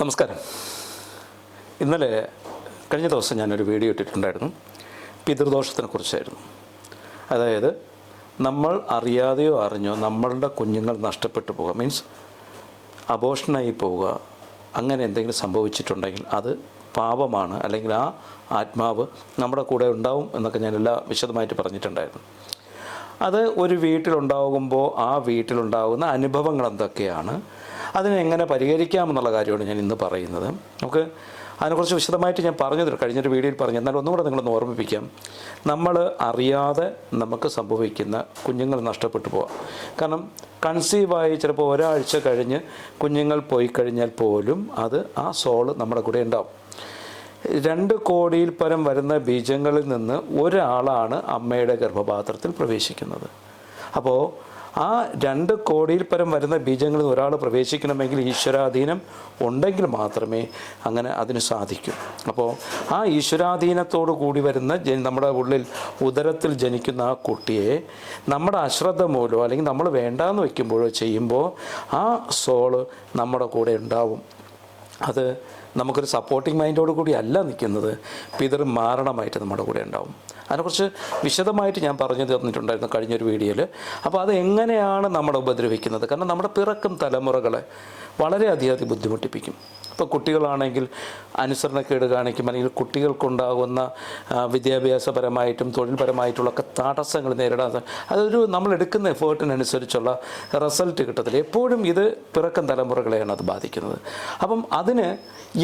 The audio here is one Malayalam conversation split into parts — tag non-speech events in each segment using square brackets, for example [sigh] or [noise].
നമസ്കാരം. ഇന്നലെ കഴിഞ്ഞ ദിവസം ഞാനൊരു വീഡിയോ ഇട്ടിട്ടുണ്ടായിരുന്നു. പിതൃദോഷത്തിനെ കുറിച്ചായിരുന്നു. അതായത് നമ്മൾ അറിയാതെയോ അറിഞ്ഞോ നമ്മളുടെ കുഞ്ഞുങ്ങൾ നഷ്ടപ്പെട്ടു പോവുക മീൻസ് അബോഷനായി പോവുക അങ്ങനെ എന്തെങ്കിലും സംഭവിച്ചിട്ടുണ്ടെങ്കിൽ അത് പാപമാണ്. അല്ലെങ്കിൽ ആ ആത്മാവ് നമ്മുടെ കൂടെ ഉണ്ടാവും എന്നൊക്കെ ഞാൻ എല്ലാ വിശദമായിട്ട് പറഞ്ഞിട്ടുണ്ടായിരുന്നു. അത് ഒരു വീട്ടിലുണ്ടാകുമ്പോൾ ആ വീട്ടിലുണ്ടാകുന്ന അനുഭവങ്ങൾ എന്തൊക്കെയാണ്? അതിനെ എങ്ങനെ പരിഹരിക്കാമെന്നുള്ള കാര്യമാണ് ഞാൻ ഇന്ന് പറയുന്നത്. നമുക്ക് അതിനെക്കുറിച്ച് വിശദമായിട്ട് ഞാൻ പറഞ്ഞത് കഴിഞ്ഞൊരു വീഡിയോയിൽ പറഞ്ഞു. എന്നാൽ ഒന്നുകൂടെ നിങ്ങളൊന്ന് ഓർമ്മിപ്പിക്കാം. നമ്മൾ അറിയാതെ നമുക്ക് സംഭവിക്കുന്ന കുഞ്ഞുങ്ങൾ നഷ്ടപ്പെട്ടു പോവാം. കാരണം കൺസീവായി ചിലപ്പോൾ ഒരാഴ്ച കഴിഞ്ഞ് കുഞ്ഞുങ്ങൾ പോയി കഴിഞ്ഞാൽ പോലും അത് ആ സോൾ നമ്മുടെ കൂടെ ഉണ്ടാവും. രണ്ട് കോടിയിൽ പരം വരുന്ന ബീജങ്ങളിൽ നിന്ന് ഒരാളാണ് അമ്മയുടെ ഗർഭപാത്രത്തിൽ പ്രവേശിക്കുന്നത്. അപ്പോൾ ആ രണ്ട് കോടിയിൽ പരം വരുന്ന ബീജങ്ങളിൽ ഒരാൾ പ്രവേശിക്കണമെങ്കിൽ ഈശ്വരാധീനം ഉണ്ടെങ്കിൽ മാത്രമേ അങ്ങനെ അതിന് സാധിക്കൂ. അപ്പോൾ ആ ഈശ്വരാധീനത്തോടു കൂടി വരുന്ന നമ്മുടെ ഉള്ളിൽ ഉദരത്തിൽ ജനിക്കുന്ന ആ കുട്ടിയെ നമ്മുടെ അശ്രദ്ധ മൂലമോ അല്ലെങ്കിൽ നമ്മൾ വേണ്ടാന്ന് വെക്കുമ്പോഴോ ചെയ്യുമ്പോൾ ആ സോൾ നമ്മുടെ കൂടെ ഉണ്ടാവും. അത് നമുക്കൊരു സപ്പോർട്ടിങ് മൈൻഡോട് കൂടി അല്ല നിൽക്കുന്നത്. പിതൃ മാരണമായിട്ട് നമ്മുടെ കൂടെ ഉണ്ടാവും. അതിനെക്കുറിച്ച് വിശദമായിട്ട് ഞാൻ പറഞ്ഞു തന്നിട്ടുണ്ടായിരുന്നു കഴിഞ്ഞൊരു വീഡിയോയിൽ അപ്പോൾ അത് എങ്ങനെയാണ് നമ്മളെ ഉപദ്രവിക്കുന്നത്? കാരണം നമ്മുടെ പിറക്കും തലമുറകളെ വളരെയധികം ബുദ്ധിമുട്ടിപ്പിക്കും. ഇപ്പോൾ കുട്ടികളാണെങ്കിൽ അനുസരണക്കേട് കാണിക്കും അല്ലെങ്കിൽ കുട്ടികൾക്കുണ്ടാകുന്ന വിദ്യാഭ്യാസപരമായിട്ടും തൊഴിൽപരമായിട്ടുള്ള ഒക്കെ തടസ്സങ്ങൾ നേരിടാൻ അതൊരു നമ്മൾ എടുക്കുന്ന എഫേർട്ടിനനുസരിച്ചുള്ള റിസൾട്ട് കിട്ടത്തില്ല. എപ്പോഴും ഇത് പിറക്കം തലമുറകളെയാണ് അത് ബാധിക്കുന്നത്. അപ്പം അതിന്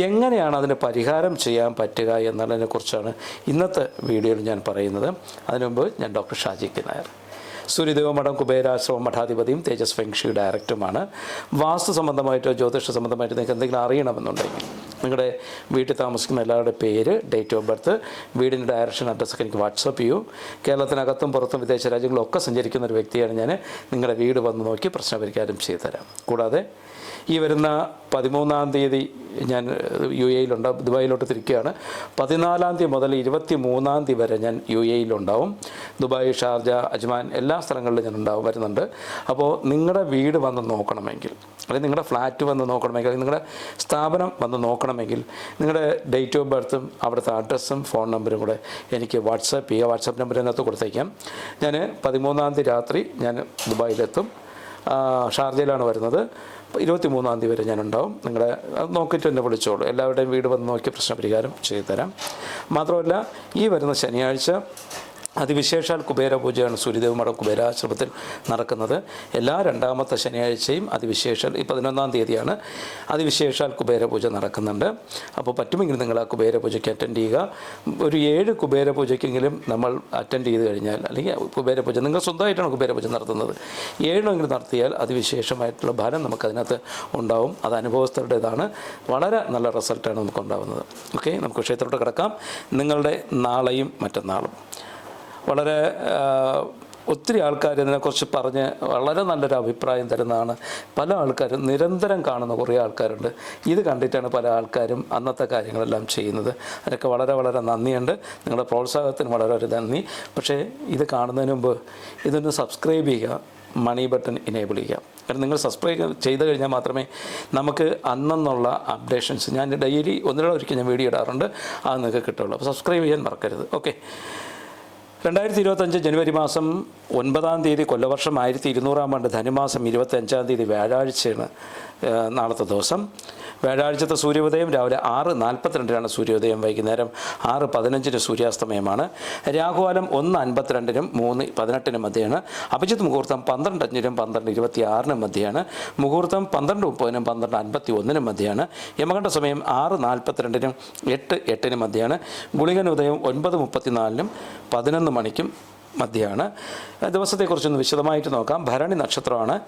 എങ്ങനെയാണ് അതിന് പരിഹാരം ചെയ്യാൻ പറ്റുക എന്നുള്ളതിനെക്കുറിച്ചാണ് ഇന്നത്തെ വീഡിയോയിൽ ഞാൻ പറയുന്നത്. അതിനു മുമ്പ് ഞാൻ ഡോക്ടർ ഷാജി കെ നായർ. സൂര്യദേവ മഠം കുബേരാശ്രമം മഠാധിപതിയും തേജസ് ഫെങ്ഷി ഡയറക്ടറുമാണ്. വാസ്തു സംബന്ധമായിട്ടോ ജ്യോതിഷ സംബന്ധമായിട്ടോ നിങ്ങൾക്ക് എന്തെങ്കിലും അറിയണമെന്നുണ്ടെങ്കിൽ നിങ്ങളുടെ വീട്ടിൽ താമസിക്കുന്ന എല്ലാവരുടെ പേര് ഡേറ്റ് ഓഫ് ബർത്ത് വീടിന്റെ ഡയറക്ഷൻ അഡ്രസ്സൊക്കെ എനിക്ക് വാട്സപ്പ് ചെയ്യൂ. കേരളത്തിനകത്തും പുറത്തും വിദേശ രാജ്യങ്ങളിലൊക്കെ സഞ്ചരിക്കുന്ന ഒരു വ്യക്തിയാണ് ഞാൻ. നിങ്ങളുടെ വീട് വന്ന് നോക്കി പ്രശ്നപരിഹാരം ചെയ്തു തരാം. കൂടാതെ ഈ വരുന്ന പതിമൂന്നാം തീയതി ഞാൻ യു എയിലുണ്ട് ദുബായിലോട്ട് തിരിക്കുകയാണ് പതിനാലാം തീയതി മുതൽ ഇരുപത്തി മൂന്നാം തീയതി വരെ ഞാൻ യു എയിലുണ്ടാവും ദുബായ് ഷാർജ അജ്മാൻ എല്ലാ സ്ഥലങ്ങളിലും ഞാൻ ഉണ്ടാവും വരുന്നുണ്ട്. അപ്പോൾ നിങ്ങളുടെ വീട് വന്ന് നോക്കണമെങ്കിൽ അല്ലെങ്കിൽ നിങ്ങളുടെ ഫ്ലാറ്റ് വന്ന് നോക്കണമെങ്കിൽ അല്ലെങ്കിൽ നിങ്ങളുടെ സ്ഥാപനം വന്ന് നോക്കണമെങ്കിൽ നിങ്ങളുടെ ഡേറ്റ് ഓഫ് ബർത്തും അവിടുത്തെ അഡ്രസ്സും ഫോൺ നമ്പറും കൂടെ എനിക്ക് വാട്സാപ്പ് ചെയ്യുക വാട്സാപ്പ് നമ്പർ അതിനകത്ത് കൊടുത്തേക്കാം. ഞാൻ പതിമൂന്നാം തീയതി രാത്രി ഞാൻ ദുബായിലെത്തും. ഷാർജയിലാണ് വരുന്നത്. ഇരുപത്തി മൂന്നാം തീയതി വരെ ഞാനുണ്ടാവും. നിങ്ങളുടെ അത് നോക്കിയിട്ട് എന്നെ വിളിച്ചോളൂ. എല്ലാവരുടെയും വീട് വന്ന് നോക്കി പ്രശ്നപരിഹാരം ചെയ്തു തരാം മാത്രമല്ല ഈ വരുന്ന ശനിയാഴ്ച അതിവിശേഷാൽ കുബേര പൂജയാണ് സൂര്യദേവ് മഠം കുബേരാശ്രമത്തിൽ നടക്കുന്നത്. എല്ലാ രണ്ടാമത്തെ ശനിയാഴ്ചയും അതിവിശേഷാൽ ഈ പതിനൊന്നാം തീയതിയാണ് അതിവിശേഷാൽ കുബേര പൂജ നടക്കുന്നുണ്ട്. അപ്പോൾ പറ്റുമെങ്കിൽ നിങ്ങൾ ആ കുബേര പൂജയ്ക്ക് അറ്റൻഡ് ചെയ്യുക. ഒരു ഏഴ് കുബേര പൂജയ്ക്കെങ്കിലും നമ്മൾ അറ്റൻഡ് ചെയ്ത് കഴിഞ്ഞാൽ അല്ലെങ്കിൽ കുബേര പൂജ നിങ്ങൾ സ്വന്തമായിട്ടാണ് കുബേര പൂജ നടത്തുന്നത്. ഏഴെങ്കിലും നടത്തിയാൽ അതിവിശേഷമായിട്ടുള്ള ഫലം നമുക്കതിനകത്ത് ഉണ്ടാവും. അത് അനുഭവസ്ഥരുടേതാണ്. വളരെ നല്ല റിസൾട്ടാണ് നമുക്ക് ഉണ്ടാകുന്നത് ഓക്കെ നമുക്ക് ക്ഷേത്രത്തോട്ട് കിടക്കാം. നിങ്ങളുടെ നാളെയും മറ്റന്നാളും. വളരെ ഒത്തിരി ആൾക്കാർ ഇതിനെക്കുറിച്ച് പറഞ്ഞ് വളരെ നല്ലൊരു അഭിപ്രായം തരുന്നതാണ്. പല ആൾക്കാരും നിരന്തരം കാണുന്ന കുറേ ആൾക്കാരുണ്ട്. ഇത് കണ്ടിട്ടാണ് പല ആൾക്കാരും അന്നത്തെ കാര്യങ്ങളെല്ലാം ചെയ്യുന്നത്. അതൊക്കെ വളരെ വളരെ നന്ദിയുണ്ട്. നിങ്ങളുടെ പ്രോത്സാഹത്തിന് വളരെ വളരെ നന്ദി. പക്ഷേ ഇത് കാണുന്നതിന് മുമ്പ് ഇതൊന്ന് സബ്സ്ക്രൈബ് ചെയ്യുക മണി ബട്ടൺ ഇനേബിൾ ചെയ്യുക. കാരണം നിങ്ങൾ സബ്സ്ക്രൈബ് ചെയ്ത് കഴിഞ്ഞാൽ മാത്രമേ നമുക്ക് അന്നെന്നുള്ള അപ്ഡേഷൻസ് ഞാൻ ഡെയിലി ഒന്നിനും ഒരിക്കൽ ഞാൻ വീഡിയോ ഇടാറുണ്ട് അത് നിങ്ങൾക്ക് കിട്ടുള്ളൂ അപ്പോൾ സബ്സ്ക്രൈബ് ചെയ്യാൻ മറക്കരുത്. ഓക്കെ. രണ്ടായിരത്തി ഇരുപത്തഞ്ച് ജനുവരി മാസം ഒൻപതാം തീയതി കൊല്ലവർഷം ആയിരത്തി ഇരുന്നൂറാം ആണ്ട് ധനുമാസം ഇരുപത്തി അഞ്ചാം തീയതി വ്യാഴാഴ്ചയാണ് നാളത്തെ ദിവസം. വ്യാഴാഴ്ചത്തെ സൂര്യോദയം രാവിലെ ആറ് നാൽപ്പത്തിരണ്ടിനാണ് സൂര്യോദയം വൈകുന്നേരം ആറ് പതിനഞ്ചിന് സൂര്യാസ്തമയമാണ്. രാഹുകാലം ഒന്ന് അൻപത്തിരണ്ടിനും മൂന്ന് പതിനെട്ടിനും മധ്യയാണ്. അഭിജിത്ത് മുഹൂർത്തം പന്ത്രണ്ട് അഞ്ചിനും പന്ത്രണ്ട് ഇരുപത്തി ആറിനും മധ്യയാണ്. മുഹൂർത്തം പന്ത്രണ്ട് മുപ്പതിനും പന്ത്രണ്ട് അൻപത്തി ഒന്നിനും മധ്യയാണ്. യമകണ്ഠ സമയം ആറ് നാൽപ്പത്തിരണ്ടിനും എട്ട് എട്ടിനും മധ്യയാണ്. ഗുളികൻ ഉദയം ഒൻപത് മുപ്പത്തിനാലിനും പതിനൊന്ന് മണിക്കും മധ്യയാണ്. ദിവസത്തെക്കുറിച്ചൊന്ന് വിശദമായിട്ട് നോക്കാം. ഭരണി നക്ഷത്രമാണ്.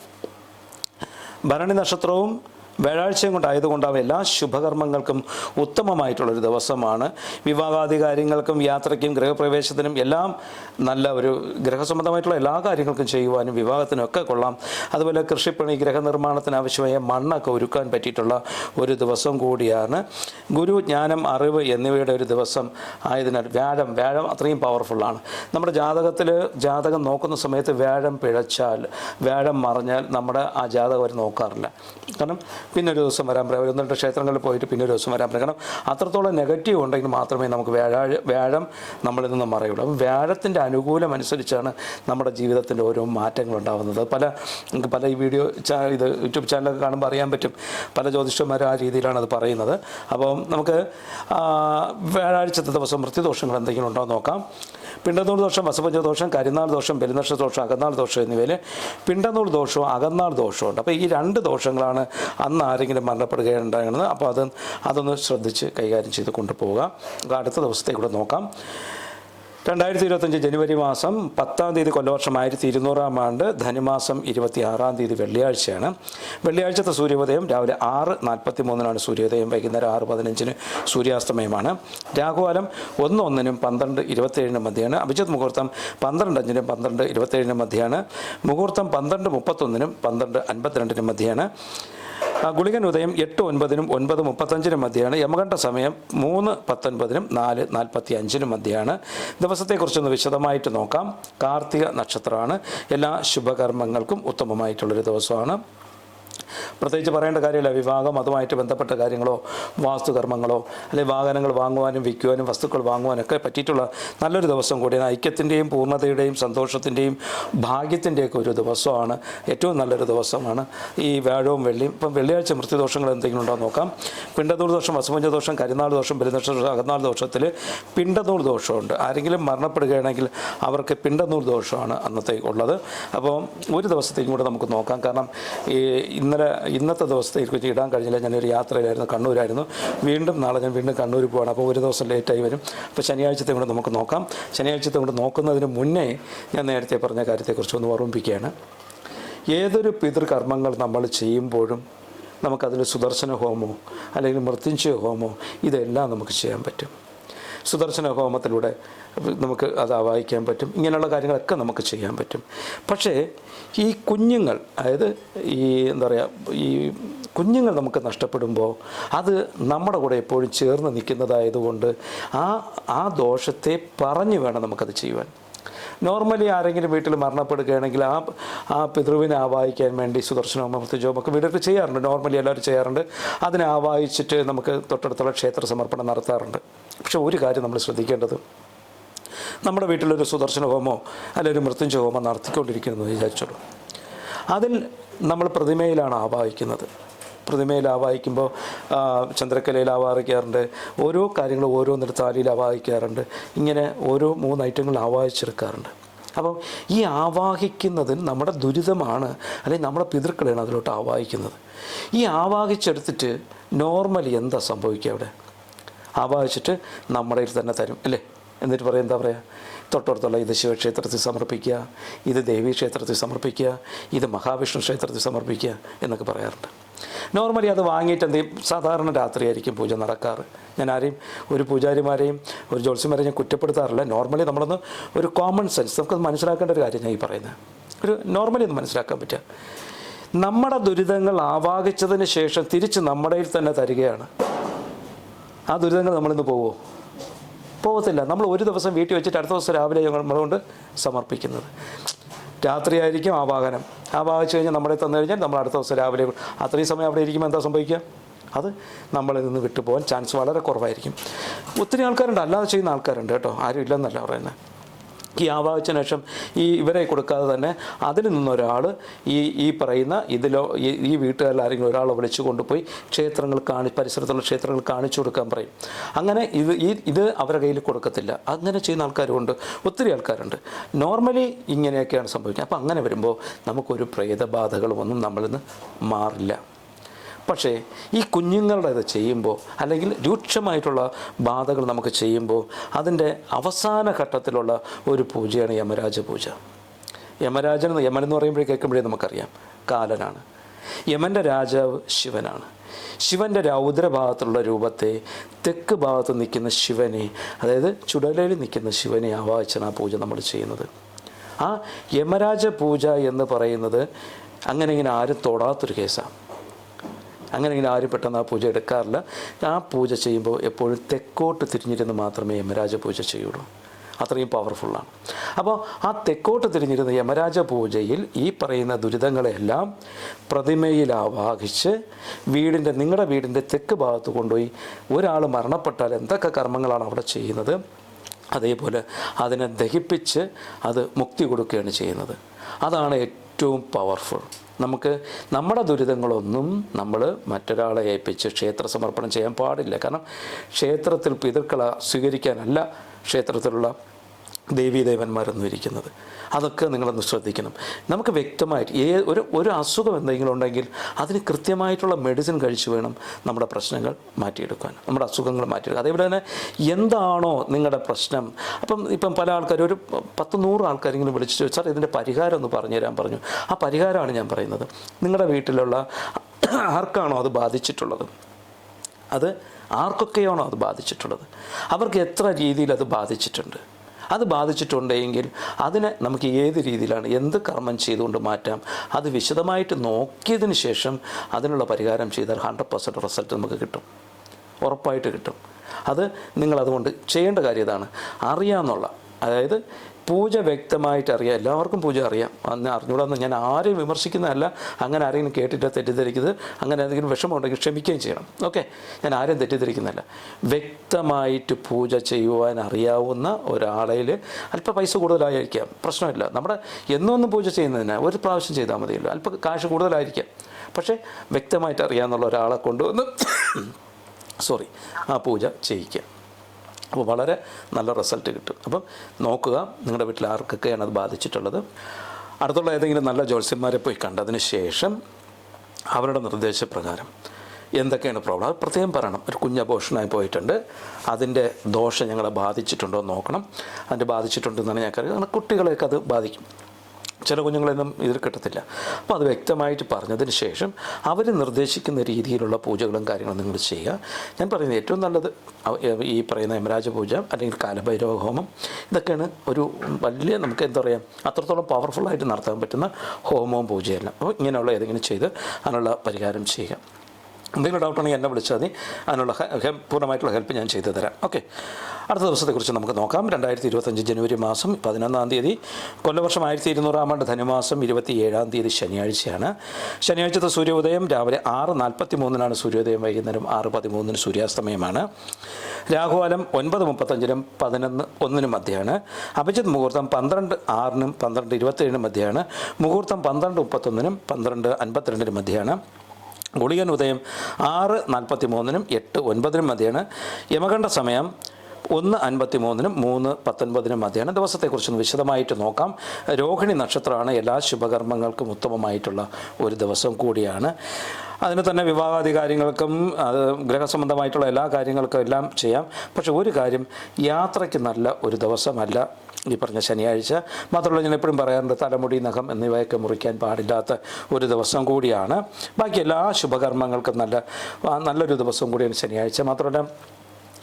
ഭരണി നക്ഷത്രവും വ്യാഴാഴ്ചയും കൊണ്ടായതുകൊണ്ടാവും എല്ലാ ശുഭകർമ്മങ്ങൾക്കും ഉത്തമമായിട്ടുള്ളൊരു ദിവസമാണ്. വിവാഹാദി കാര്യങ്ങൾക്കും യാത്രയ്ക്കും ഗൃഹപ്രവേശത്തിനും എല്ലാം നല്ല ഒരു ഗ്രഹസംബന്ധമായിട്ടുള്ള എല്ലാ കാര്യങ്ങൾക്കും ചെയ്യുവാനും വിവാഹത്തിനൊക്കെ കൊള്ളാം. അതുപോലെ കൃഷിപ്പണി ഗ്രഹനിർമ്മാണത്തിന് ആവശ്യമായ മണ്ണൊക്കെ ഒരുക്കാൻ പറ്റിയിട്ടുള്ള ഒരു ദിവസം കൂടിയാണ്. ഗുരു ജ്ഞാനം അറിവ് എന്നിവയുടെ ഒരു ദിവസം ആയതിനാൽ വ്യാഴം വ്യാഴം അത്രയും പവർഫുള്ളാണ് നമ്മുടെ ജാതകത്തിൽ ജാതകം നോക്കുന്ന സമയത്ത് വ്യാഴം പിഴച്ചാൽ വ്യാഴം മറിഞ്ഞാൽ നമ്മുടെ ആ ജാതകം അവർ നോക്കാറില്ല. കാരണം പിന്നെ ഒരു ദിവസം വരാൻ പറയാം. ഒന്ന് രണ്ട് ക്ഷേത്രങ്ങളിൽ പോയിട്ട് പിന്നെ ഒരു ദിവസം വരാൻ പറയാം. കാരണം അത്രത്തോളം നെഗറ്റീവ് ഉണ്ടെങ്കിൽ മാത്രമേ നമുക്ക് വ്യാഴ വ്യാഴം നമ്മളിൽ നിന്ന് മറയുള്ളൂ. അപ്പം വ്യാഴത്തിന്റെ അനുകൂലം അനുസരിച്ചാണ് നമ്മുടെ ജീവിതത്തിന്റെ ഓരോ മാറ്റങ്ങൾ ഉണ്ടാകുന്നത് പല പല ഈ വീഡിയോ ചാ ഇത് യൂട്യൂബ് ചാനലൊക്കെ കാണുമ്പോൾ അറിയാൻ പറ്റും. പല ജ്യോതിഷന്മാർ ആ രീതിയിലാണ് അത് പറയുന്നത്. അപ്പം നമുക്ക് വ്യാഴാഴ്ചത്തെ ദിവസം മൃത്യുദോഷങ്ങൾ എന്തെങ്കിലും ഉണ്ടോ നോക്കാം. പിണ്ടനൂർ ദോഷം വസപഞ്ച ദോഷം കരിനാൾ ദോഷം പെരുന്നക്ഷ ദോഷം അകന്നാൾ ദോഷം എന്നിവയിൽ പിണ്ടനൂർ ദോഷവും അകന്നാൾ ദോഷവും ഉണ്ട്. അപ്പോൾ ഈ രണ്ട് ദോഷങ്ങളാണ് അന്ന് ആരെങ്കിലും മരണപ്പെടുകയുണ്ടാകുന്നത് അപ്പോൾ അത് അതൊന്ന് ശ്രദ്ധിച്ച് കൈകാര്യം ചെയ്ത് കൊണ്ടുപോവുക. അടുത്ത ദിവസത്തേക്ക് കൂടെ നോക്കാം. രണ്ടായിരത്തി ഇരുപത്തഞ്ച് ജനുവരി മാസം പത്താം തീയതി കൊല്ലവർഷം ആയിരത്തി ഇരുന്നൂറാം ആണ്ട് ധനുമാസം ഇരുപത്തി ആറാം തീയതി വെള്ളിയാഴ്ചയാണ്. വെള്ളിയാഴ്ചത്തെ സൂര്യോദയം രാവിലെ ആറ് നാൽപ്പത്തി മൂന്നിനാണ് സൂര്യോദയം വൈകുന്നേരം ആറ് പതിനഞ്ചിന് സൂര്യാസ്തമയമാണ്. രാഘുവാലം ഒന്ന് ഒന്നിനും പന്ത്രണ്ട് ഇരുപത്തേഴിനും മധ്യയാണ് അഭിജിത് മുഹൂർത്തം പന്ത്രണ്ട് അഞ്ചിനും പന്ത്രണ്ട് ഇരുപത്തേഴിനും മധ്യയാണ് മുഹൂർത്തം പന്ത്രണ്ട് മുപ്പത്തൊന്നിനും പന്ത്രണ്ട് അൻപത്തിരണ്ടിനും മധ്യയാണ് ആ, ഗുളികൻ ഉദയം എട്ട് ഒൻപതിനും ഒൻപത് മുപ്പത്തഞ്ചിനും മധ്യയാണ്. യമകണ്ഠ സമയം മൂന്ന് പത്തൊൻപതിനും നാല് നാൽപ്പത്തി അഞ്ചിനും മധ്യയാണ്. ദിവസത്തെക്കുറിച്ചൊന്ന് വിശദമായിട്ട് നോക്കാം. കാർത്തിക നക്ഷത്രമാണ്. എല്ലാ ശുഭകർമ്മങ്ങൾക്കും ഉത്തമമായിട്ടുള്ളൊരു ദിവസമാണ്. പ്രത്യേകിച്ച് പറയേണ്ട കാര്യമില്ല. വിവാഹം അതുമായിട്ട് ബന്ധപ്പെട്ട കാര്യങ്ങളോ വാസ്തുകർമ്മങ്ങളോ അല്ലെങ്കിൽ വാഹനങ്ങൾ വാങ്ങുവാനും വിൽക്കുവാനും വസ്തുക്കൾ വാങ്ങുവാനൊക്കെ പറ്റിയിട്ടുള്ള നല്ലൊരു ദിവസം കൂടിയാണ് ഐക്യത്തിന്റെയും പൂർണതയുടെയും സന്തോഷത്തിന്റെയും ഭാഗ്യത്തിന്റെയൊക്കെ ഒരു ദിവസമാണ്. ഏറ്റവും നല്ലൊരു ദിവസമാണ് ഈ വ്യാഴവും വെള്ളിയും. ഇപ്പം വെള്ളിയാഴ്ച മൃത്യുദോഷങ്ങൾ എന്തെങ്കിലും ഉണ്ടോ നോക്കാം. പിണ്ടതൂർ ദോഷം വസുമഞ്ച ദോഷം കരിനാൾ ദോഷം പെരുന്നക്ഷ ദോഷം അകന്നാൾ ദോഷത്തിൽ പിണ്ടനൂർ ദോഷമുണ്ട്. ആരെങ്കിലും മരണപ്പെടുകയാണെങ്കിൽ അവർക്ക് പിണ്ടനൂർ ദോഷമാണ് അന്നത്തേക്ക് ഉള്ളത്. അപ്പോൾ ഒരു ദിവസത്തേക്കും കൂടെ നമുക്ക് നോക്കാം. കാരണം ഈ ഇന്നലെ ഇന്നത്തെ ദിവസത്തേക്ക് ഇടാൻ കഴിഞ്ഞില്ല. ഞാനൊരു യാത്രയിലായിരുന്നു കണ്ണൂരായിരുന്നു. വീണ്ടും നാളെ ഞാൻ വീണ്ടും കണ്ണൂർ പോവാണ്. അപ്പോൾ ഒരു ദിവസം ലേറ്റായി വരും. അപ്പോൾ ശനിയാഴ്ചത്തെ കൂടെ നമുക്ക് നോക്കാം. ശനിയാഴ്ചത്തെ കൂടെ നോക്കുന്നതിന് മുന്നേ ഞാൻ നേരത്തെ പറഞ്ഞ കാര്യത്തെക്കുറിച്ച് ഒന്ന് ഓർമ്മിപ്പിക്കുകയാണ്. ഏതൊരു പിതൃകർമ്മങ്ങൾ നമ്മൾ ചെയ്യുമ്പോഴും നമുക്കതിൽ സുദർശന ഹോമോ അല്ലെങ്കിൽ മൃത്യുഞ്ജയ ഹോമോ ഇതെല്ലാം നമുക്ക് ചെയ്യാൻ പറ്റും. സുദർശന ഹോമത്തിലൂടെ നമുക്ക് അത് വായിക്കാൻ പറ്റും. ഇങ്ങനെയുള്ള കാര്യങ്ങളൊക്കെ നമുക്ക് ചെയ്യാൻ പറ്റും. പക്ഷേ ഈ കുഞ്ഞുങ്ങൾ അതായത് ഈ എന്താ പറയുക ഈ കുഞ്ഞുങ്ങൾ നമുക്ക് നഷ്ടപ്പെടുമ്പോൾ അത് നമ്മുടെ കൂടെ എപ്പോഴും ചേർന്ന് നിൽക്കുന്നതായതുകൊണ്ട് ആ ആ ദോഷത്തെ പറഞ്ഞു വേണം നമുക്കത് ചെയ്യുവാൻ. നോർമലി ആരെങ്കിലും വീട്ടിൽ മരണപ്പെടുകയാണെങ്കിൽ ആ ആ പിതൃവിനെ ആവാഹിക്കാൻ വേണ്ടി സുദർശനവും മൃത്യുജവും ഒക്കെ വീടൊക്കെ ചെയ്യാറുണ്ട്. നോർമലി എല്ലാവരും ചെയ്യാറുണ്ട്. അതിനെ ആവാഹിച്ചിട്ട് നമുക്ക് തൊട്ടടുത്തുള്ള ക്ഷേത്ര സമർപ്പണം നടത്താറുണ്ട്. പക്ഷെ ഒരു കാര്യം നമ്മൾ ശ്രദ്ധിക്കേണ്ടത്. നമ്മുടെ വീട്ടിലൊരു സുദർശന ഹോമോ അല്ലെങ്കിൽ ഒരു മൃത്യുഞ്ജയ ഹോമോ നടത്തിക്കൊണ്ടിരിക്കുന്നു വിചാരിച്ചോളൂ. അതിൽ നമ്മൾ പ്രതിമയിലാണ് ആവാഹിക്കുന്നത്. പ്രതിമയിൽ ആവാഹിക്കുമ്പോൾ ചന്ദ്രക്കലയിൽ ആവാഹിക്കാറുണ്ട്. ഓരോ കാര്യങ്ങളും ഓരോന്നിടത്ത് താലിയിൽ ആവാഹിക്കാറുണ്ട്. ഇങ്ങനെ ഓരോ മൂന്ന് ഐറ്റങ്ങൾ ആവാഹിച്ചെടുക്കാറുണ്ട്. അപ്പം ഈ ആവാഹിക്കുന്നതിൽ നമ്മുടെ ദുരിതമാണ് അല്ലെങ്കിൽ നമ്മുടെ പിതൃക്കളെയാണ് അതിലോട്ട് ആവാഹിക്കുന്നത്. ഈ ആവാഹിച്ചെടുത്തിട്ട് നോർമലി എന്താ സംഭവിക്കുക അവിടെ? ആവാഹിച്ചിട്ട് നമ്മുടെ തന്നെ തരും അല്ലേ? എന്നിട്ട് പറയും എന്താ പറയുക തൊട്ടടുത്തുള്ള ഇത് ശിവക്ഷേത്രത്തിൽ സമർപ്പിക്കുക ഇത് ദേവീക്ഷേത്രത്തിൽ സമർപ്പിക്കുക ഇത് മഹാവിഷ്ണു ക്ഷേത്രത്തിൽ സമർപ്പിക്കുക എന്നൊക്കെ പറയാറുണ്ട്. നോർമലി അത് വാങ്ങിയിട്ട് എന്ത് സാധാരണ രാത്രിയായിരിക്കും പൂജ നടക്കാറ്. ഞാൻ ആരെയും ഒരു പൂജാരിമാരെയും ഒരു ജ്യോത്സ്യന്മാരെയും ഞാൻ കുറ്റപ്പെടുത്താറില്ല. നോർമലി നമ്മളൊന്ന് ഒരു കോമൺ സെൻസ് നമുക്കത് മനസ്സിലാക്കേണ്ട ഒരു കാര്യം ഞാൻ ഈ പറയുന്നത്. ഒരു നോർമലി ഒന്ന് മനസ്സിലാക്കാൻ പറ്റുക. നമ്മുടെ ദുരിതങ്ങൾ ആവാഹിച്ചതിന് ശേഷം തിരിച്ച് നമ്മുടെ തന്നെ തരികയാണ്. ആ ദുരിതങ്ങൾ നമ്മളിന്ന് പോവോ? പോകത്തില്ല നമ്മൾ ഒരു ദിവസം വീട്ടിൽ വെച്ചിട്ട് അടുത്ത ദിവസം രാവിലെ നമ്മളുകൊണ്ട് സമർപ്പിക്കുന്നത്. രാത്രിയായിരിക്കും ആവാഹനം. വാഹിച്ചു കഴിഞ്ഞാൽ നമ്മളെ തന്നു കഴിഞ്ഞാൽ നമ്മൾ അടുത്ത ദിവസം രാവിലെ അത്രയും സമയം അവിടെ ഇരിക്കുമ്പോൾ എന്താ സംഭവിക്കുക? അത് നമ്മളിൽ നിന്ന് വിട്ടുപോകാൻ ചാൻസ് വളരെ കുറവായിരിക്കും. ഒത്തിരി ആൾക്കാരുണ്ട്. അല്ലാതെ ചെയ്യുന്ന ആൾക്കാരുണ്ട് കേട്ടോ. ആരും ഇല്ലെന്നല്ല പറയുന്നത്. ഈ ആവാഹിച്ചതിന് ശേഷം ഈ ഇവരെ കൊടുക്കാതെ തന്നെ അതിൽ നിന്നൊരാൾ ഈ ഈ പറയുന്ന ഇതിലോ ഈ വീട്ടുകാരിൽ ആരെങ്കിലും ഒരാളെ വിളിച്ചു കൊണ്ടുപോയി ക്ഷേത്രങ്ങൾ കാണി പരിസരത്തുള്ള ക്ഷേത്രങ്ങൾ കാണിച്ചു കൊടുക്കാൻ പറയും. അങ്ങനെ ഇത് ഈ ഇത് അവരുടെ കയ്യിൽ കൊടുക്കത്തില്ല. അങ്ങനെ ചെയ്യുന്ന ആൾക്കാരുമുണ്ട്. ഒത്തിരി ആൾക്കാരുണ്ട്. നോർമലി ഇങ്ങനെയൊക്കെയാണ് സംഭവിക്കുന്നത്. അപ്പോൾ അങ്ങനെ വരുമ്പോൾ നമുക്കൊരു പ്രേതബാധകളും ഒന്നും നമ്മളിൽ നിന്ന് മാറില്ല. പക്ഷേ ഈ കുഞ്ഞുങ്ങളുടെ ഇത് ചെയ്യുമ്പോൾ അല്ലെങ്കിൽ രൂക്ഷമായിട്ടുള്ള ബാധകൾ നമുക്ക് ചെയ്യുമ്പോൾ അതിന്റെ അവസാന ഘട്ടത്തിലുള്ള ഒരു പൂജയാണ് യമരാജ പൂജ. യമരാജൻ യമൻ എന്ന് പറയുമ്പോഴേ കേൾക്കുമ്പോഴേ നമുക്കറിയാം കാലനാണ്. യമന്റെ രാജാവ് ശിവനാണ്. ശിവന്റെ രൗദ്രഭാഗത്തുള്ള രൂപത്തെ തെക്ക് ഭാഗത്ത് നിൽക്കുന്ന ശിവനെ അതായത് ചുടലയിൽ നിൽക്കുന്ന ശിവനെ ആവാഹിച്ചാണ് ആ പൂജ നമ്മൾ ചെയ്യുന്നത്. ആ യമരാജ പൂജ എന്ന് പറയുന്നത് അങ്ങനെ ഇങ്ങനെ ആരും തൊടാത്തൊരു കേസാണ്. അങ്ങനെ ആരും പെട്ടെന്ന് ആ പൂജ എടുക്കാറില്ല. ആ പൂജ ചെയ്യുമ്പോൾ എപ്പോഴും തെക്കോട്ട് തിരിഞ്ഞിരുന്ന് മാത്രമേ യമരാജ പൂജ ചെയ്യുള്ളൂ. അത്രയും പവർഫുള്ളാണ് അപ്പോൾ ആ തെക്കോട്ട് തിരിഞ്ഞിരുന്ന യമരാജ പൂജയിൽ ഈ പറയുന്ന ദുരിതങ്ങളെല്ലാം പ്രതിമയിൽ ആവാഹിച്ച് വീടിന്റെ നിങ്ങളുടെ വീടിന്റെ തെക്ക് ഭാഗത്ത് കൊണ്ടുപോയി ഒരാൾ മരണപ്പെട്ടാൽ എന്തൊക്കെ കർമ്മങ്ങളാണ് അവിടെ ചെയ്യുന്നത്? അതേപോലെ അതിനെ ദഹിപ്പിച്ച് അത് മുക്തി കൊടുക്കുകയാണ് ചെയ്യുന്നത്. അതാണ് ഏറ്റവും പവർഫുൾ നമുക്ക് നമ്മുടെ ദുരിതങ്ങളൊന്നും നമ്മൾ മറ്റൊരാളെ ഏൽപ്പിച്ച് ക്ഷേത്ര സമർപ്പണം ചെയ്യാൻ പാടില്ല. കാരണം ക്ഷേത്രത്തിൽ പിതൃക്കളെ സ്വീകരിക്കാനല്ല ക്ഷേത്രത്തിലുള്ള ദേവീദേവന്മാരൊന്നും ഇരിക്കുന്നത്. അതൊക്കെ നിങ്ങളൊന്ന് ശ്രദ്ധിക്കണം. നമുക്ക് വ്യക്തമായിട്ട് ഏ ഒരു ഒരു അസുഖം എന്തെങ്കിലും ഉണ്ടെങ്കിൽ അതിന് കൃത്യമായിട്ടുള്ള മെഡിസിൻ കഴിച്ചു വേണം നമ്മുടെ പ്രശ്നങ്ങൾ മാറ്റിയെടുക്കാൻ. നമ്മുടെ അസുഖങ്ങൾ മാറ്റിയെടുക്കുക അതേപോലെ തന്നെ എന്താണോ നിങ്ങളുടെ പ്രശ്നം. അപ്പം ഇപ്പം പല ആൾക്കാർ ഒരു പത്ത് നൂറ് ആൾക്കാരെങ്കിലും വിളിച്ചു ചോദിച്ചാൽ ഇതിന്റെ പരിഹാരം ഒന്ന് പറഞ്ഞു തരാൻ പറഞ്ഞു. ആ പരിഹാരമാണ് ഞാൻ പറയുന്നത്. നിങ്ങളുടെ വീട്ടിലുള്ള ആർക്കാണോ അത് ബാധിച്ചിട്ടുള്ളത്? അത് ആർക്കൊക്കെയാണോ അത് ബാധിച്ചിട്ടുള്ളത്? അവർക്ക് എത്ര രീതിയിൽ അത് ബാധിച്ചിട്ടുണ്ട്? അത് ബാധിച്ചിട്ടുണ്ടെങ്കിൽ അതിനെ നമുക്ക് ഏത് രീതിയിലാണ് എന്ത് കർമ്മം ചെയ്തുകൊണ്ട് മാറ്റാം അത് വിശദമായിട്ട് നോക്കിയതിന് ശേഷം അതിനുള്ള പരിഹാരം ചെയ്താൽ ഹൺഡ്രഡ് പെർസെന്റ് റിസൾട്ട് നമുക്ക് കിട്ടും. ഉറപ്പായിട്ട് കിട്ടും. അത് നിങ്ങളതുകൊണ്ട് ചെയ്യേണ്ട കാര്യം ഇതാണ്. അറിയാമെന്നുള്ള അതായത് പൂജ വ്യക്തമായിട്ട് അറിയാം. എല്ലാവർക്കും പൂജ അറിയാം. അന്ന് അറിഞ്ഞൂടാന്ന് ഞാൻ ആരെയും വിമർശിക്കുന്നതല്ല. അങ്ങനെ ആരെങ്കിലും കേട്ടിട്ട് തെറ്റിദ്ധരിക്കുന്നത്. അങ്ങനെ എന്തെങ്കിലും വിഷമമുണ്ടെങ്കിൽ ക്ഷമിക്കുകയും ചെയ്യണം. ഓക്കെ? ഞാൻ ആരെയും തെറ്റിദ്ധരിക്കുന്നില്ല വ്യക്തമായിട്ട് പൂജ ചെയ്യുവാൻ അറിയാവുന്ന ഒരാളയിൽ അല്പം പൈസ കൂടുതലായിരിക്കാം. പ്രശ്നമില്ല. നമ്മുടെ എന്നൊന്നും പൂജ ചെയ്യുന്നതിന് ഒരു പ്രാവശ്യം ചെയ്താൽ മതിയല്ലോ. അല്പം കാശ് കൂടുതലായിരിക്കാം. പക്ഷേ വ്യക്തമായിട്ട് അറിയാമെന്നുള്ള ഒരാളെ കൊണ്ടുവന്ന് [coughs] സോറി ആ പൂജ ചെയ്യിക്കുക അപ്പോൾ വളരെ നല്ല റിസൾട്ട് കിട്ടും. അപ്പം നോക്കുക നിങ്ങളുടെ വീട്ടിൽ ആർക്കൊക്കെയാണ് അത് ബാധിച്ചിട്ടുള്ളത്. അടുത്തുള്ള ഏതെങ്കിലും നല്ല ജ്യോത്സ്യന്മാരെ പോയി കണ്ടതിന് ശേഷം അവരുടെ നിർദ്ദേശപ്രകാരം എന്തൊക്കെയാണ് പ്രോബ്ലം അത് പ്രത്യേകം പറയണം. ഒരു കുഞ്ഞപോഷനായി പോയിട്ടുണ്ട്. അതിന്റെ ദോഷം ഞങ്ങളെ ബാധിച്ചിട്ടുണ്ടോ എന്ന് നോക്കണം. അതിന്റെ ബാധിച്ചിട്ടുണ്ടെന്നാണ് ഞാൻ കാരണം കുട്ടികളെയൊക്കെ അത് ബാധിക്കും. ചില കുഞ്ഞുങ്ങളൊന്നും ഇതിൽ കിട്ടത്തില്ല. അപ്പോൾ അത് വ്യക്തമായിട്ട് പറഞ്ഞതിന് ശേഷം അവർ നിർദ്ദേശിക്കുന്ന രീതിയിലുള്ള പൂജകളും കാര്യങ്ങളും നിങ്ങൾ ചെയ്യുക. ഞാൻ പറയുന്നത് ഏറ്റവും നല്ലത് ഈ പറയുന്ന യമരാജ പൂജ അല്ലെങ്കിൽ കാലഭൈരവ ഹോമം ഇതൊക്കെയാണ് ഒരു വലിയ നമുക്ക് എന്താ പറയുക അത്രത്തോളം പവർഫുള്ളായിട്ട് നടത്താൻ പറ്റുന്ന ഹോമവും പൂജയല്ല അപ്പോൾ ഇങ്ങനെയുള്ള ഏതെങ്കിലും ചെയ്ത് അതിനുള്ള പരിഹാരം ചെയ്യുക. എന്തെങ്കിലും ഡൗട്ട് ഉണ്ടെങ്കിൽ എന്നെ വിളിച്ചാൽ മതി. അതിനുള്ള പൂർണമായിട്ടുള്ള ഹെൽപ്പ് ഞാൻ ചെയ്തു തരാം. ഓക്കെ അടുത്ത ദിവസത്തെക്കുറിച്ച് നമുക്ക് നോക്കാം. രണ്ടായിരത്തി ഇരുപത്തഞ്ച് ജനുവരി മാസം പതിനൊന്നാം തീയതി. കൊല്ലവർഷം ആയിരത്തി ഇരുന്നൂറാം ആണ്ട് ധനുമാസം ഇരുപത്തി ഏഴാം തീയതി ശനിയാഴ്ചയാണ്. ശനിയാഴ്ചത്തെ സൂര്യോദയം രാവിലെ ആറ് നാൽപ്പത്തി മൂന്നിനാണ് സൂര്യോദയം. വൈകുന്നേരം ആറ് പതിമൂന്നിന് സൂര്യാസ്തമയമാണ്. രാഹുകാലം ഒൻപത് മുപ്പത്തഞ്ചിനും പതിനൊന്ന് ഒന്നിനും മധ്യയാണ് അഭിജിത് മുഹൂർത്തം പന്ത്രണ്ട് ആറിനും പന്ത്രണ്ട് ഇരുപത്തേഴിനും മധ്യയാണ് മുഹൂർത്തം പന്ത്രണ്ട് മുപ്പത്തൊന്നിനും പന്ത്രണ്ട് അൻപത്തിരണ്ടിനും മധ്യയാണ് ഗുളികൻ ഉദയം ആറ് നാൽപ്പത്തി മൂന്നിനും എട്ട് ഒൻപതിനും മതിയാണ് യമകണ്ഠ സമയം ഒന്ന് അൻപത്തി മൂന്നിനും മൂന്ന് പത്തൊൻപതിനും മതിയാണ് ദിവസത്തെക്കുറിച്ചൊന്ന് വിശദമായിട്ട് നോക്കാം. രോഹിണി നക്ഷത്രമാണ് എല്ലാ ശുഭകർമ്മങ്ങൾക്കും ഉത്തമമായിട്ടുള്ള ഒരു ദിവസം കൂടിയാണ്. അതിന് തന്നെ വിവാഹാദി കാര്യങ്ങൾക്കും അത് ഗ്രഹസംബന്ധമായിട്ടുള്ള എല്ലാ കാര്യങ്ങൾക്കും എല്ലാം ചെയ്യാം. പക്ഷെ ഒരു കാര്യം യാത്രയ്ക്ക് നല്ല ഒരു ദിവസമല്ല. ഈ പറഞ്ഞ ശനിയാഴ്ച. മാത്രമല്ല ഞാൻ എപ്പോഴും പറയാറുണ്ട് തലമുടി നഖം എന്നിവയൊക്കെ മുറിക്കാൻ പാടില്ലാത്ത ഒരു ദിവസം കൂടിയാണ്. ബാക്കി എല്ലാ ശുഭകർമ്മങ്ങൾക്കും നല്ല നല്ലൊരു ദിവസം കൂടിയാണ് ശനിയാഴ്ച. മാത്രമല്ല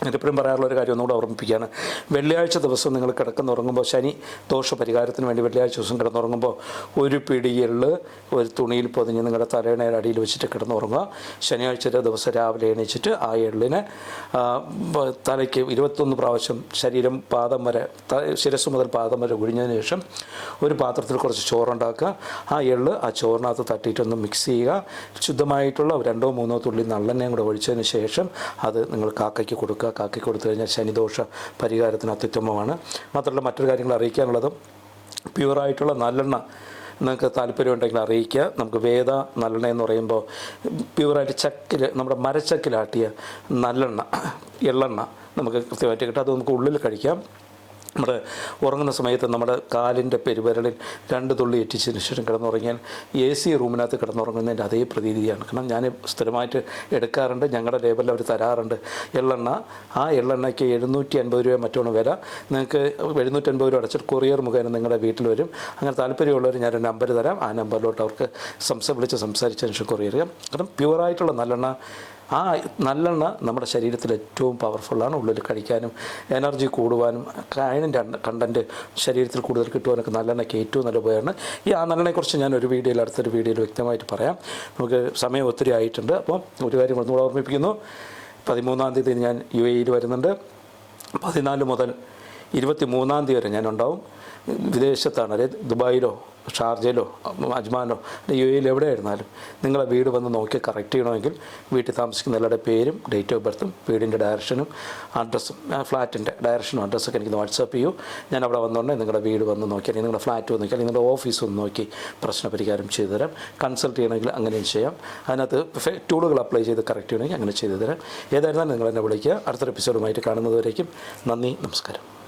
ഞാൻ എപ്പോഴും പറയാറുള്ള ഒരു കാര്യം ഒന്നുകൂടെ ഓർമ്മിപ്പിക്കുകയാണ്. വെള്ളിയാഴ്ച ദിവസം നിങ്ങൾ കിടക്കുന്നുറങ്ങുമ്പോൾ ശനി ദോഷ പരിഹാരത്തിന് വേണ്ടി വെള്ളിയാഴ്ച ദിവസം കിടന്നുറങ്ങുമ്പോൾ ഒരു പിടിയിൽ ഒരു തുണിയിൽ പൊതിഞ്ഞ് നിങ്ങളുടെ തലയിണയുടെ അടിയിൽ വെച്ചിട്ട് കിടന്നുറങ്ങുക. ശനിയാഴ്ചത്തെ ദിവസം രാവിലെ എണീച്ചിട്ട് ആ എള്ളിനെ തലയ്ക്ക് ഇരുപത്തൊന്ന് പ്രാവശ്യം ശരീരം പാദം വരെ ശിരസ് മുതൽ പാദം വരെ ഒഴിഞ്ഞതിന് ശേഷം ഒരു പാത്രത്തിൽ കുറച്ച് ചോറുണ്ടാക്കുക. ആ എള്ള് ആ ചോറിനകത്ത് തട്ടിയിട്ടൊന്ന് മിക്സ് ചെയ്യുക. ശുദ്ധമായിട്ടുള്ള രണ്ടോ മൂന്നോ തുള്ളി നല്ലെണ്ണയും കൂടെ ഒഴിച്ചതിന് ശേഷം അത് നിങ്ങൾ കാക്കയ്ക്ക് കൊടുക്കുക. കാക്കയ്ക്ക് കൊടുത്തു കഴിഞ്ഞാൽ ശനിദോഷ പരിഹാരത്തിന് അത്യുത്തമമാണ്. മാത്രമല്ല മറ്റൊരു കാര്യങ്ങൾ അറിയിക്കാനുള്ളതും പ്യുവറായിട്ടുള്ള നല്ലെണ്ണ നിങ്ങൾക്ക് താല്പര്യമുണ്ടെങ്കിൽ അറിയിക്കുക. നമുക്ക് വേദ നല്ലെണ്ണ എന്ന് പറയുമ്പോൾ പ്യുവറായിട്ട് ചക്കിൽ നമ്മുടെ മരച്ചക്കിലാട്ടിയ നല്ലെണ്ണ എള്ളെണ്ണ നമുക്ക് കൃത്യമായിട്ട് കിട്ടും. അത് നമുക്ക് ഉള്ളിൽ കഴിക്കാം. നമ്മുടെ ഉറങ്ങുന്ന സമയത്ത് നമ്മുടെ കാലിന്റെ പെരുവിരലിൽ രണ്ട് തുള്ളി എറ്റിച്ചതിന് ശേഷം കിടന്നുറങ്ങിയാൽ എ സി റൂമിനകത്ത് കിടന്നുറങ്ങുന്നതിന്റെ അതേ പ്രതീതിയാണ്. കാരണം ഞാൻ സ്ഥിരമായിട്ട് എടുക്കാറുണ്ട് ഞങ്ങളുടെ ലേബലിൽ അവർ തരാറുണ്ട്. എള്ളെണ്ണ ആ എള്ളെണ്ണയ്ക്ക് എഴുന്നൂറ്റി അൻപത് രൂപ മറ്റോണം വില. നിങ്ങൾക്ക് എഴുന്നൂറ്റൻപത് രൂപ അടച്ചിട്ട് കൊറിയർ മുഖേന നിങ്ങളുടെ വീട്ടിൽ വരും. അങ്ങനെ താല്പര്യമുള്ളവർ ഞാൻ ഒരു നമ്പർ തരാം. ആ നമ്പറിലോട്ട് അവർക്ക് സംസ സംസാരിച്ചതിന് ശേഷം കൊറിയർ കാരണം പ്യുവറായിട്ടുള്ള നല്ലെണ്ണ ആ നല്ലെണ്ണ നമ്മുടെ ശരീരത്തിൽ ഏറ്റവും പവർഫുള്ളാണ് ഉള്ളിൽ കഴിക്കാനും എനർജി കൂടുവാനും അയണിന്റെ കണ്ടന്റ് ശരീരത്തിൽ കൂടുതൽ കിട്ടുവാനൊക്കെ നല്ലെണ്ണയ്ക്ക് ഏറ്റവും നല്ല ഉപകരണം. ഈ ആ നല്ലെണ്ണയെക്കുറിച്ച് ഞാൻ ഒരു വീഡിയോയിൽ അടുത്തൊരു വീഡിയോയിൽ വ്യക്തമായിട്ട് പറയാം. നമുക്ക് സമയം ഒത്തിരി ആയിട്ടുണ്ട്. അപ്പോൾ ഒരു കാര്യം ഒന്നുകൂടെ ഓർമ്മിപ്പിക്കുന്നു. പതിമൂന്നാം തീയതി ഞാൻ യു എയിൽ വരുന്നുണ്ട്. പതിനാല് മുതൽ ഇരുപത്തി മൂന്നാം തീയതി വരെ ഞാനുണ്ടാവും വിദേശത്താണ് അതായത് ദുബായിലോ ഷാർജയിലോ അജ്മാനോ യു എയിൽ എവിടെയായിരുന്നാലും നിങ്ങളെ വീട് വന്ന് നോക്കി കറക്റ്റ് ചെയ്യണമെങ്കിൽ വീട്ടിൽ താമസിക്കുന്ന എല്ലാവരുടെ പേരും ഡേറ്റ് ഓഫ് ബർത്തും വീടിന്റെ ഡയറക്ഷനും അഡ്രസ്സും ഫ്ലാറ്റിന്റെ ഡയറക്ഷനും അഡ്രസ്സൊക്കെ എനിക്ക് വാട്സാപ്പ് ചെയ്യൂ. ഞാൻ അവിടെ വന്നുകൊണ്ട് നിങ്ങളുടെ വീട് വന്ന് നോക്കി അല്ലെങ്കിൽ നിങ്ങളുടെ ഫ്ലാറ്റ് വന്ന് നോക്കി അല്ലെങ്കിൽ നിങ്ങളുടെ ഓഫീസ് ഒന്ന് നോക്കി പ്രശ്ന പരിഹാരം ചെയ്തു തരാം. കൺസൾട്ട് ചെയ്യണമെങ്കിൽ അങ്ങനെയും ചെയ്യാം. അതിനകത്ത് ടൂളുകൾ അപ്ലൈ ചെയ്ത് കറക്റ്റ് ചെയ്യണമെങ്കിൽ അങ്ങനെ ചെയ്തു തരാം. ഏതായിരുന്നാലും നിങ്ങൾ എന്നെ വിളിക്കുക. അടുത്തൊരു എപ്പിസോഡുമായിട്ട് കാണുന്നതുവരേക്കും നന്ദി നമസ്കാരം.